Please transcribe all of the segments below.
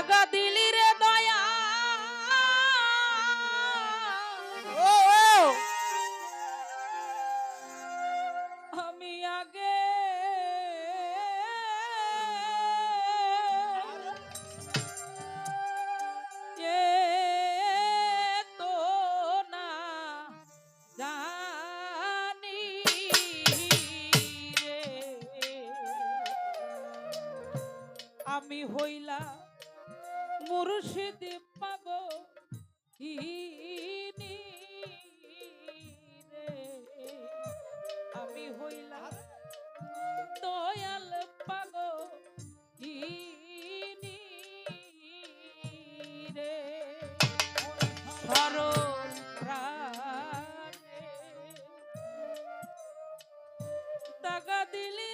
जगदी দাগা দিলি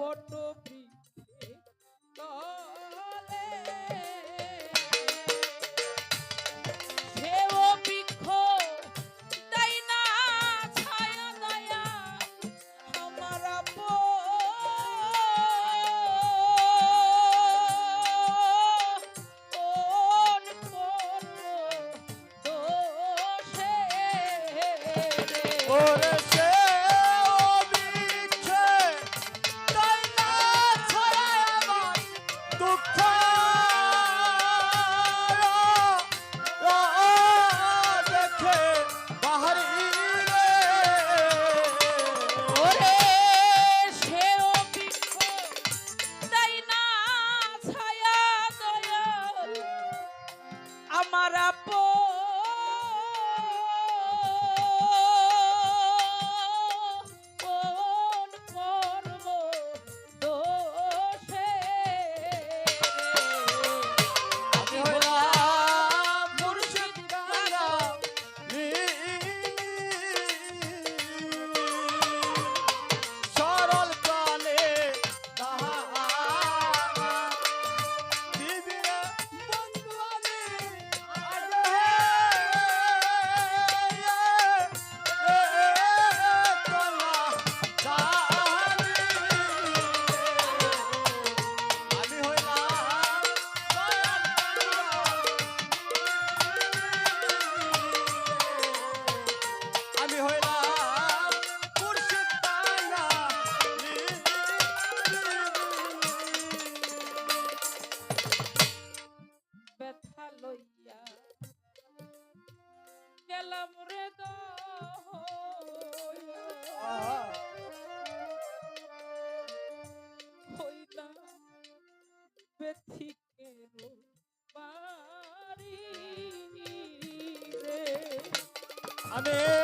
photo हमें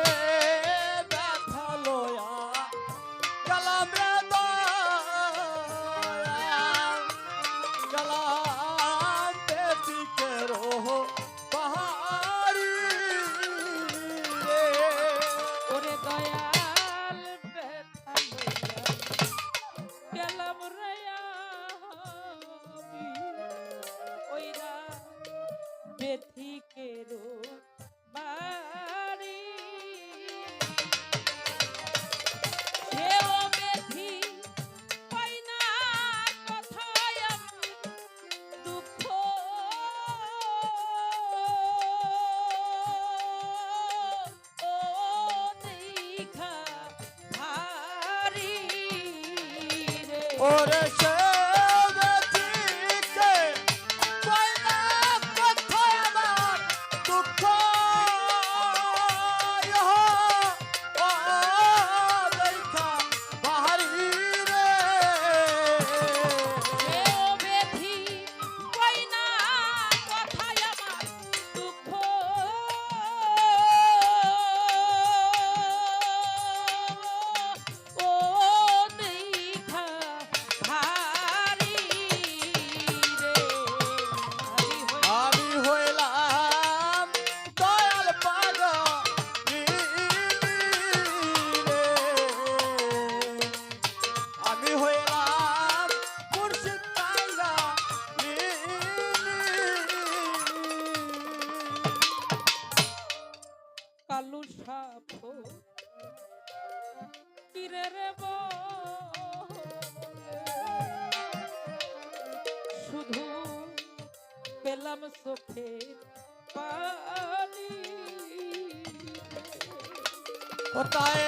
কোথায়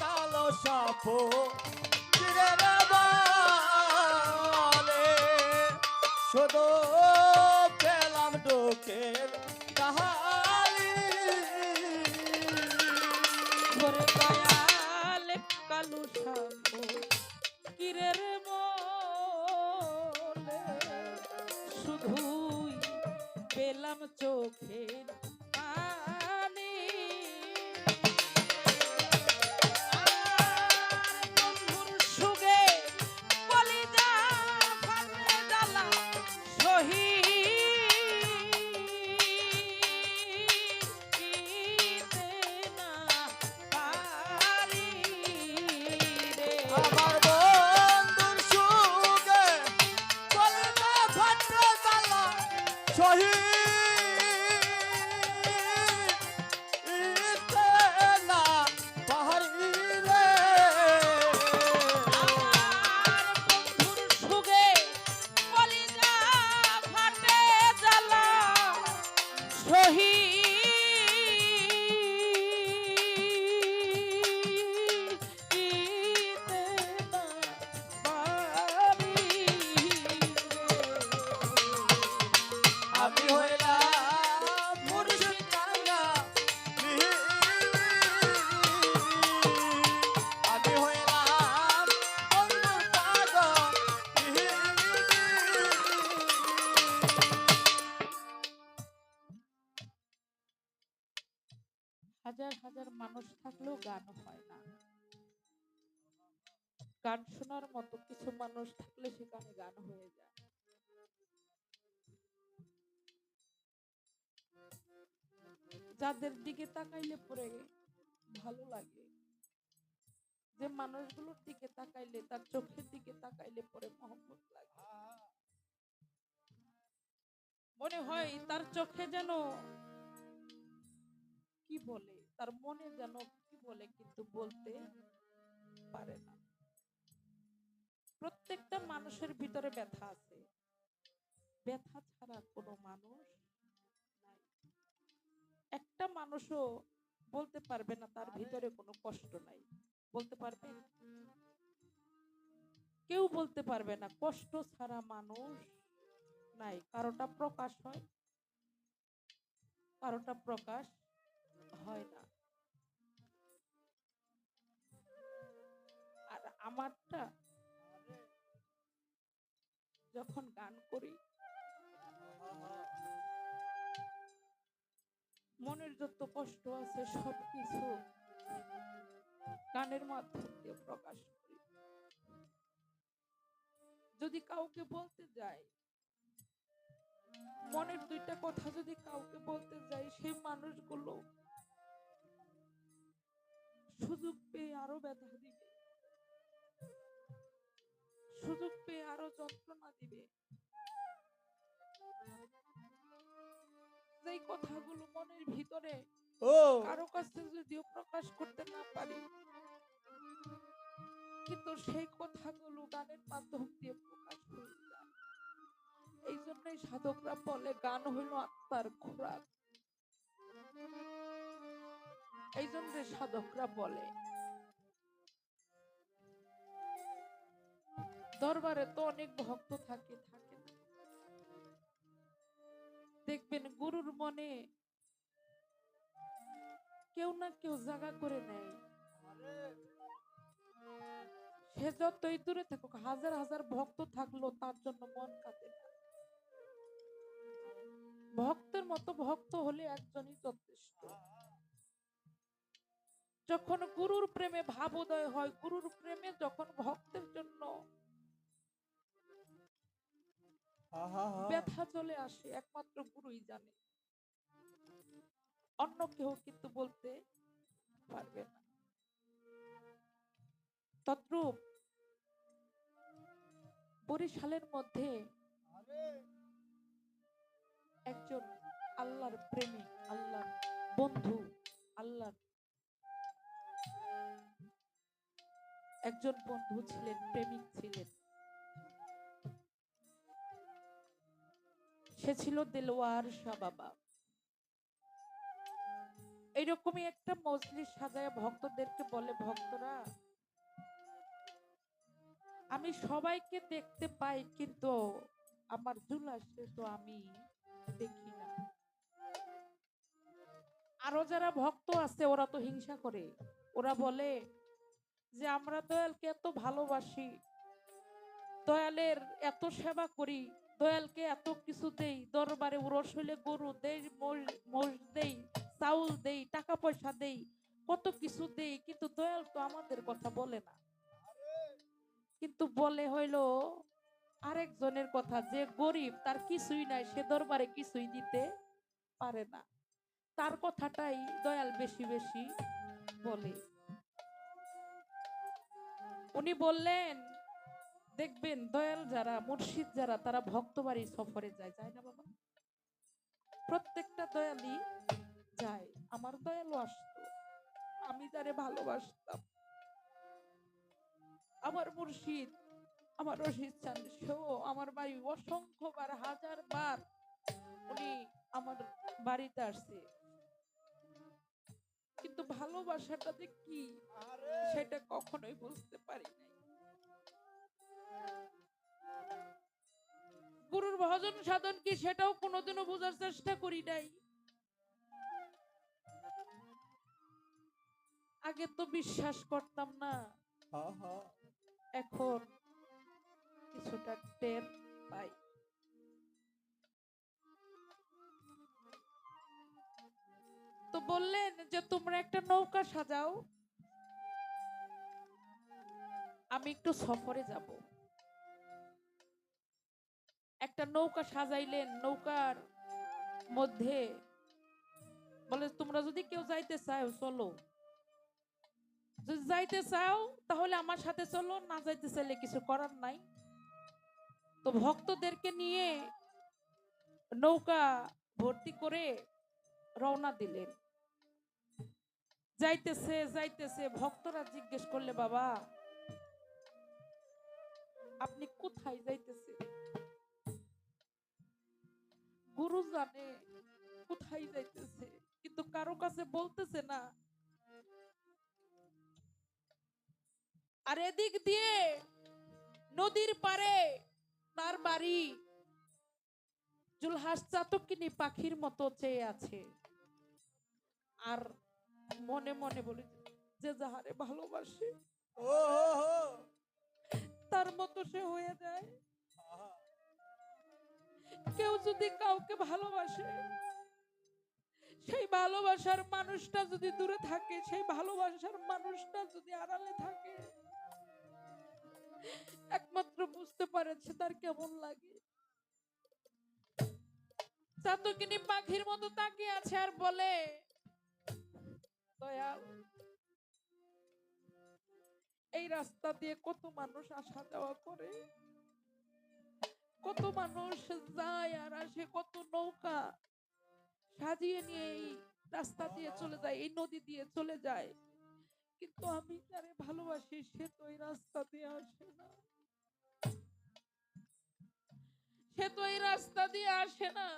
কালো সাপ? শুধু, পেলাম ডোকের কাহালি দয়াল কালো সাপ, কিরে রে শুধুই পেলাম চোখে। দিকে তাকাইলে পরে ভালো লাগে। যে মানুষগুলোর দিকে তাকাইলে, তার চোখের দিকে তাকাইলে পরে মহব্বত লাগে। মনে হয় তার চোখে যেন কি বলে, তার মনে যেন কি বলে কিন্তু বলতে পারে না। প্রত্যেকটা মানুষের ভিতরে ব্যথা আছে। ব্যথা ছাড়া কোনো মানুষ একটা মানুষও বলতে পারবে না তার ভিতরে কোনো কষ্ট নাই। বলতে পারবে? কেউ বলতে পারবে না, কষ্ট ছাড়া মানুষ নাই। কারোটা প্রকাশ হয়, কারোটা প্রকাশ হয় না। আর আমারটা, যখন গান করি মনের যত কষ্ট আছে, সবকিছু গানের মাধ্যম দিয়ে প্রকাশ করি। যদি কাউকে বলতে যাই, মনের দুইটা কথা যদি কাউকে বলতে যাই, সেই মানুষগুলো সুযোগ পেয়ে আরও ব্যথা দিবে। সুযোগ পেয়ে আরও যন্ত্রণা দিবে। যেই কথাগুলো মনের ভিতরে ও। কারও কাছে যদিও প্রকাশ করতে না পারি কিন্তু সেই কথাগুলো গানের মাধ্যম দিয়ে প্রকাশ হয়ে যায়। এই জন্যই সাধকরা বলে গান হইল আত্মার খোরাক। এই জন্য সাধকরা বলে দরবারে তো অনেক ভক্ত থাকে থাকে। দেখবেন গুরুর মনে কেউ না কেউ জায়গা করে নেয়। সে যতই দূরে থাকুক, হাজার হাজার ভক্ত থাকল, তার জন্য মন কাঁদে ভক্তের মতো ভক্ত হলে একজনই যথেষ্ট। যখন গুরুর প্রেমে ভাব উদয় হয়, গুরুর প্রেমে যখন ভক্তের জন্য ব্যথা চলে আসে, একমাত্র গুরুই জানে। অন্য কেউ কিন্তু বলতে পারবে না। তদ্রূপ বরিশালের মধ্যে একজন আল্লাহর প্রেমিক, আল্লাহর বন্ধু, আল্লাহর একজন বন্ধু ছিলেন, প্রেমিক ছিলেন। সে ছিল দেলোয়ার শাহ বাবা। এইরকমই একটা মজলিস সাজায় ভক্তদেরকে বলে, ভক্তরা, আমি সবাইকে দেখতে পাই, কিন্তু আমার জুলাসে তো আমি দেখি না। আরও যারা ভক্ত আছে, ওরা তো হিংসা করে। ওরা বলে যে, আমরা দয়ালকে এত ভালোবাসি, দয়ালের এত সেবা করি দয়ালকে এত কিছু দেই, দরবারে উরস হইলে গরু দেই মোষ দেই, চাউল দেই, টাকা পয়সা দেই, কত কিছু দেই, কিন্তু দয়াল তো আমাদের কথা বলে না। কিন্তু বলে হইল, আরেকজনের কথা, যে গরিব, তার কিছুই নাই, সে দরবারে কিছুই দিতে পারে না। তার কথাটাই দয়াল বেশি বেশি বলে। উনি বললেন দেখবেন দয়াল যারা মুর্শিদ যারা তারা ভক্তবাড়ি সফরে যায় যায় না বাবা? প্রত্যেকটা দয়ালই যায়। আমার দয়ালও আসতো। আমি যারে ভালোবাসতাম। আমার মুর্শিদ আমার রশিদ চান সেও আমার বাড়ি অসংখ্যবার হাজার বার উনি আমার বাড়িতে আসছে। কিন্তু ভালোবাসাটা যে কি সেটা কখনোই বুঝতে পারি নাই। গুরুর ভজন সাধন কি সেটাও কোনোদিনও বোঝার চেষ্টা করি নাই? আগে তো বিশ্বাস করতাম না। এখন কিছুটা টের পাই। তো বললেন যে তোমরা একটা নৌকা সাজাও। আমি একটু সফরে যাব। একটা নৌকা সাজাইলেন নৌকার মধ্যে বলে, তোমরা যদি কেউ যাইতে চাও, চলো। যদি যাইতে চাও, তাহলে আমার সাথে চলো, না যাইতে চাইলে কিছু করার নাই। তো ভক্তদেরকে নিয়ে নৌকা ভর্তি করে রওনা দিলেন। যাইতেছে যাইতেছে, ভক্তরা জিজ্ঞেস করলে, বাবা, আপনি কোথায় যাইতেছে গুরু জানে কোথায় যাইতেছে? কিন্তু কারও কাছে বলতেছে না। আর এদিক দিয়ে নদীর পারে তার বাড়ি। জুলহাস চাতকিনী পাখির মতো চেয়ে আছে। আর মনে মনে বলে যে যাহারে ভালোবাসে ও হো হো তার মতো সে হয়ে যায়। কেউ যদি কাউকে ভালোবাসে, সেই ভালোবাসার মানুষটা যদি দূরে থাকে, সেই ভালোবাসার মানুষটা যদি আড়ালে থাকে, একমাত্র বুঝতে পারেছে তার কেমন লাগে। চাতকিনী পাখির মতো তাকিয়ে আছে আর বলে, দয়াল, এই রাস্তা দিয়ে কত মানুষ আসা যাওয়া করে? কত মানুষ যায় আর আসে, কত নৌকা সাজিয়ে নিয়ে এই রাস্তা দিয়ে চলে যায়, এই নদী দিয়ে চলে যায়। কিন্তু আমি যারে ভালোবাসি, সে তো এই রাস্তা দিয়ে আসে না। সে তো এই রাস্তা দিয়ে আসে না।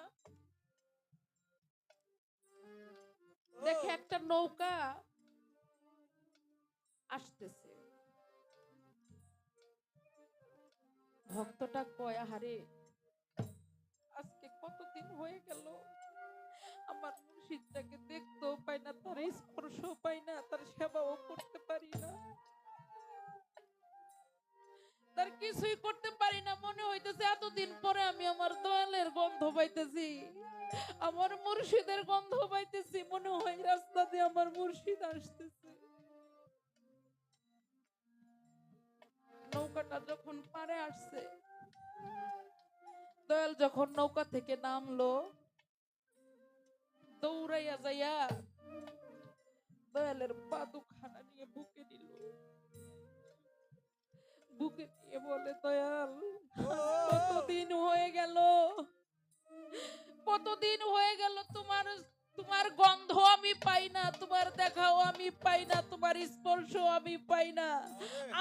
দেখে একটা নৌকা আসতেছে। ভক্তটা কয় হারে আজকে কতদিন হয়ে গেল? আমার মুর্শিদটাকে দেখতেও পাই না, তার স্পর্শ পাই না, তার সেবাও করতে পারি না। তার কিছুই করতে পারি না, মনে হইতেছে এতদিন পরে আমি আমার দয়ালের গন্ধ পাইতেছি, আমার মুর্শিদের গন্ধ পাইতেছি, মনে হয় রাস্তা দিয়ে আমার মুর্শিদ আসতেছে। নৌকাটা যখন পারে আসছে, দয়াল যখন নৌকা থেকে নামলো, দৌড়াইয়া যাইয়া দয়ালের পা দুখানা নিয়ে বুকে নিল। বুকে নিয়ে বলে, দয়াল, কতদিন হয়ে গেল? কতদিন হয়ে গেল তোমার তোমার গন্ধ আমি পাই না তোমার দেখাও আমি পাই না তোমার স্পর্শ আমি পাই না।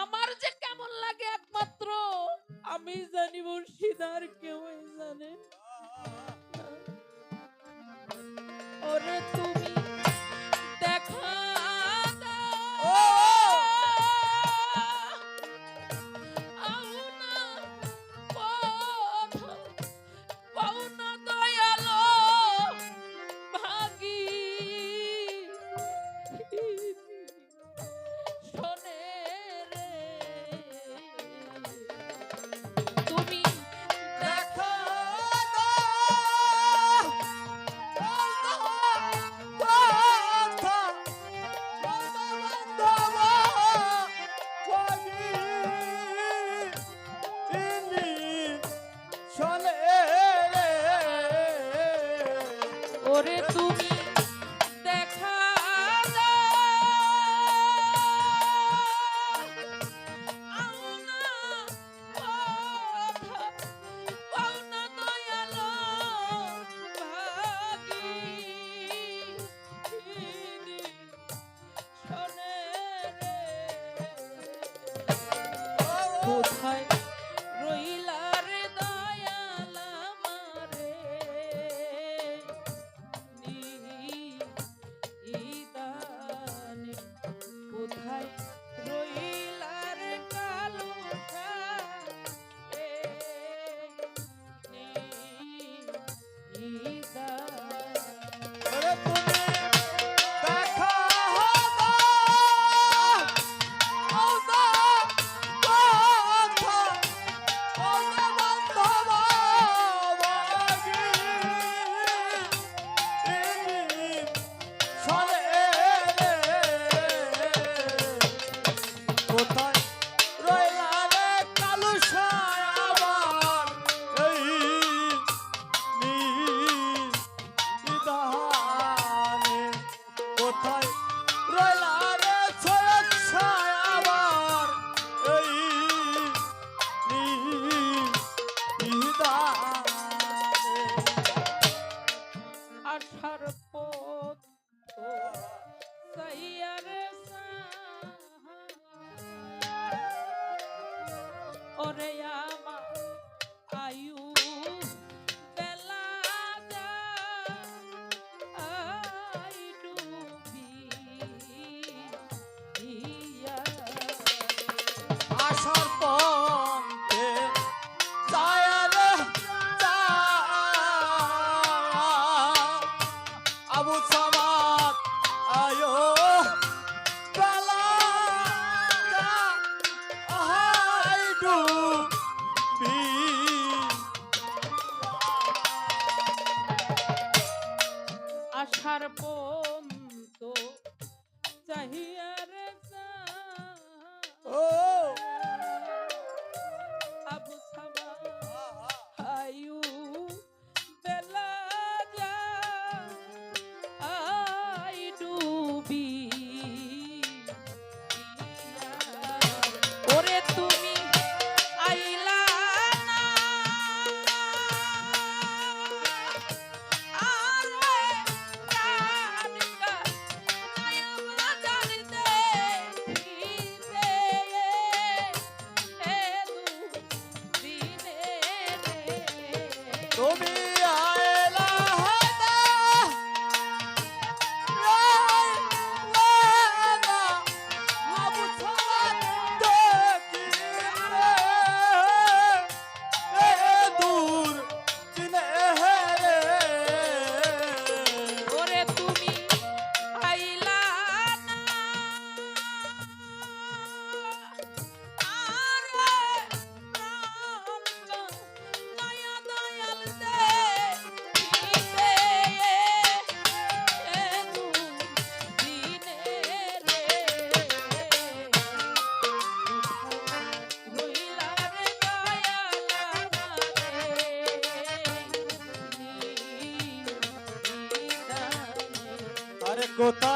আমার যে কেমন লাগে একমাত্র আমি জানি মুর্শিদার কেউ জানে ওরে তুমি আমারে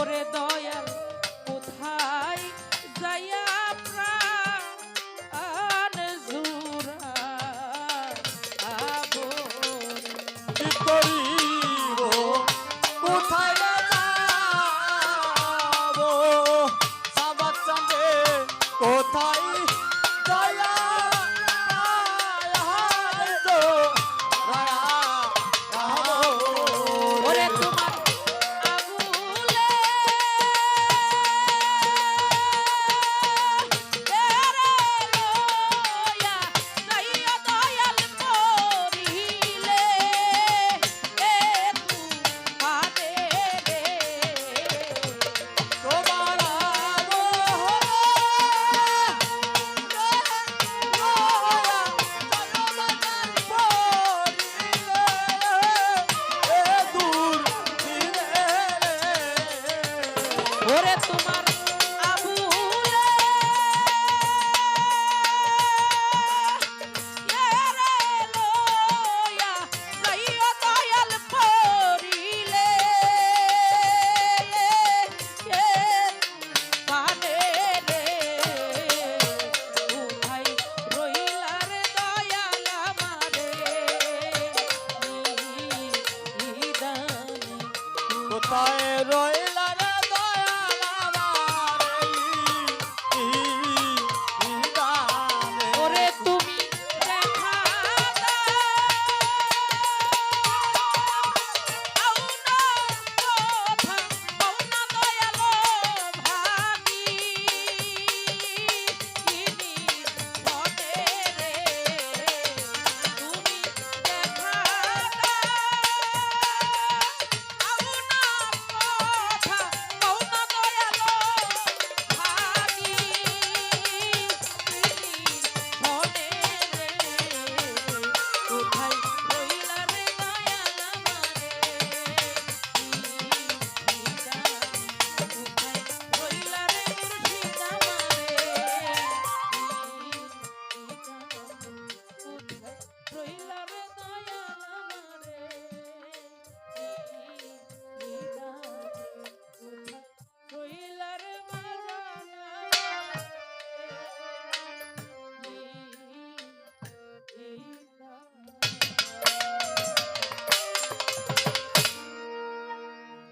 ওরে দয়াল